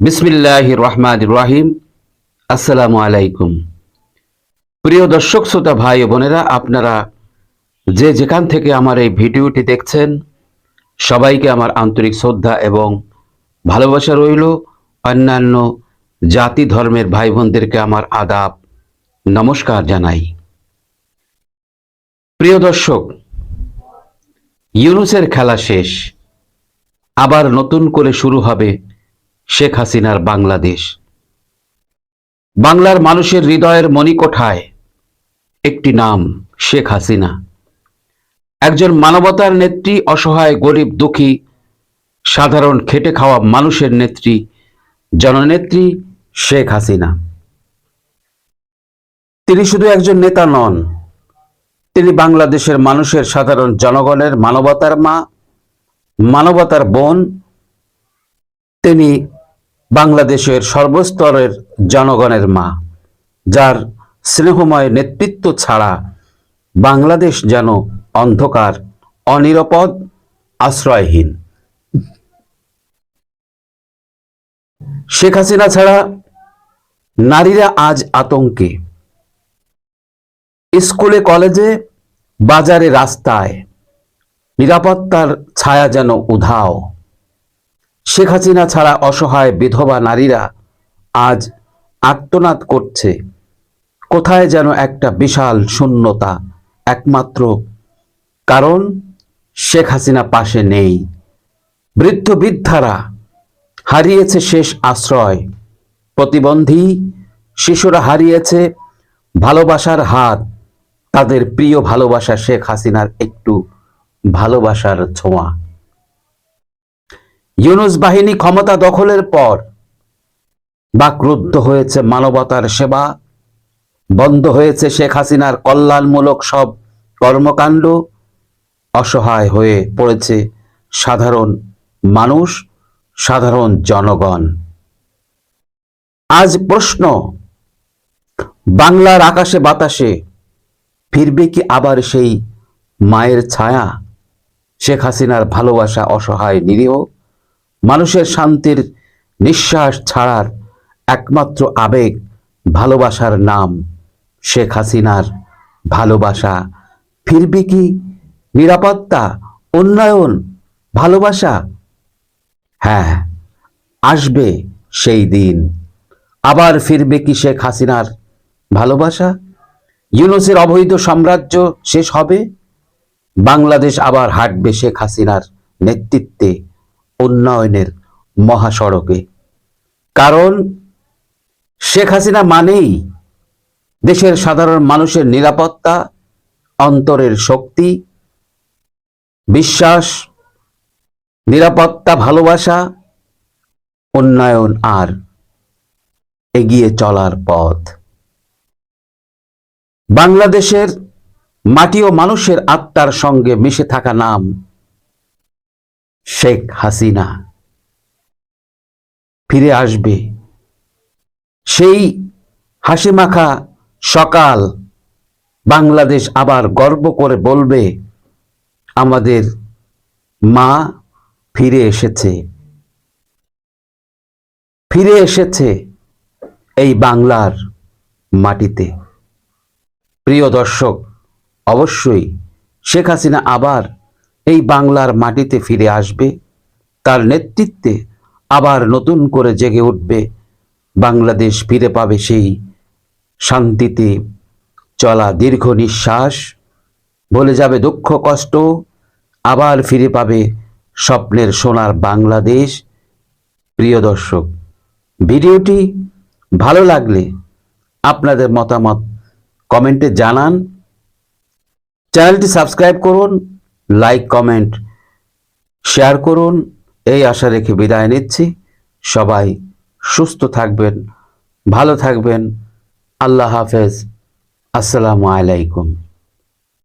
বিসমিল্লাহ রহমান রাহিম আসসালামু আলাইকুম প্রিয় দর্শক, শ্রোতা, ভাই বোনেরা, আপনারা যে যেখান থেকে আমার এই ভিডিওটি দেখছেন, সবাইকে আমার আন্তরিক শ্রদ্ধা এবং ভালোবাসা রইল। অন্যান্য জাতি ধর্মের ভাই বোনদেরকে আমার আদাব, নমস্কার জানাই। প্রিয় দর্শক, ইউনুসের খেলা শেষ, আবার নতুন করে শুরু হবে শেখ হাসিনার বাংলাদেশ। বাংলার মানুষের হৃদয়ের মণিকোঠায় একটি নাম, শেখ হাসিনা। একজন মানবতার নেত্রী, অসহায়, গরিব, দুঃখী, সাধারণ, খেটে খাওয়া মানুষের নেত্রী, জননেত্রী শেখ হাসিনা। তিনি শুধু একজন নেতা নন, তিনি বাংলাদেশের মানুষের সাধারণ জনগণের মানবতার মা, মানবতার বোন, তিনি বাংলাদেশের সর্বস্তরের জনগণের মা, যার স্নেহময় নেতৃত্ব ছাড়া বাংলাদেশ যেন অন্ধকার, অনিরাপদ, আশ্রয়হীন। শেখ হাসিনা ছাড়া নারীরা আজ আতঙ্কে। স্কুলে, কলেজে, বাজারে রাস্তায় নিরাপত্তার ছায়া যেন উধাও। শেখ হাসিনা ছাড়া অসহায় বিধবা নারীরা আজ আত্মনাদ করছে। কোথায় যেন একটা বিশাল শূন্যতা, একমাত্র কারণ শেখ হাসিনা পাশে নেই। বৃদ্ধ বৃদ্ধারা, হারিয়েছে শেষ আশ্রয়। প্রতিবন্ধী শিশুরা হারিয়েছে ভালোবাসার হাত তাদের প্রিয় ভালোবাসা শেখ হাসিনার একটু ভালোবাসার ছোঁয়া। ইউনুস বাহিনী ক্ষমতা দখলের পর বাকরুদ্ধ হয়েছে মানবতার সেবা, বন্ধ হয়েছে শেখ হাসিনার কল্যাণমূলক সব কর্মকাণ্ড, অসহায় হয়ে পড়েছে সাধারণ মানুষ, সাধারণ জনগণ। আজ প্রশ্ন, বাংলার আকাশে বাতাসে ফিরবে কি আবার সেই মায়ের ছায়া? শেখ হাসিনার ভালোবাসা অসহায় নিরীহ মানুষের শান্তির নিঃশ্বাস ছাড়ার একমাত্র আবেগ ভালোবাসার নাম শেখ হাসিনার ভালোবাসা। ফিরবে কি নিরাপত্তা, উন্নয়ন, ভালোবাসা? হ্যাঁ আসবে সেই দিন। আবার ফিরবে কি শেখ হাসিনার ভালোবাসা? ইউনুসের অবৈধ সাম্রাজ্য শেষ হবে? বাংলাদেশ আবার হাঁটবে শেখ হাসিনার নেতৃত্বে। উন্নয়নের মহাসড়কে। কারণ শেখ হাসিনা মানেই দেশের সাধারণ মানুষের নিরাপত্তা, অন্তরের শক্তি, বিশ্বাস, নিরাপত্তা, ভালোবাসা, উন্নয়ন আর এগিয়ে চলার পথ। বাংলাদেশের মাটি ও মানুষের আত্মার সঙ্গে মিশে থাকা নাম শেখ হাসিনা ফিরে আসবে। সেই হাসি মাখা সকাল বাংলাদেশ আবার গর্ব করে বলবে, আমাদের মা ফিরে এসেছে। ফিরে এসেছে এই বাংলার মাটিতে। প্রিয় দর্শক, অবশ্যই শেখ হাসিনা আবার এই বাংলার মাটিতে ফিরে আসবে। তার নেতৃত্বে আবার নতুন করে জেগে উঠবে। বাংলাদেশ ফিরে পাবে সেই শান্তিতে চলা দীর্ঘ নিঃশ্বাস। বলে যাবে দুঃখ, কষ্ট, আবার ফিরে পাবে স্বপ্নের সোনার বাংলাদেশ। প্রিয় দর্শক, ভিডিওটি ভালো লাগলে আপনাদের মতামত কমেন্টে জানান। চ্যানেলটি সাবস্ক্রাইব করুন লাইক কমেন্ট শেয়ার করুন। এই আশা রেখে বিদায় নিচ্ছি। সবাই সুস্থ থাকবেন, ভালো থাকবেন। আল্লাহ হাফেজ। আসসালামু আলাইকুম।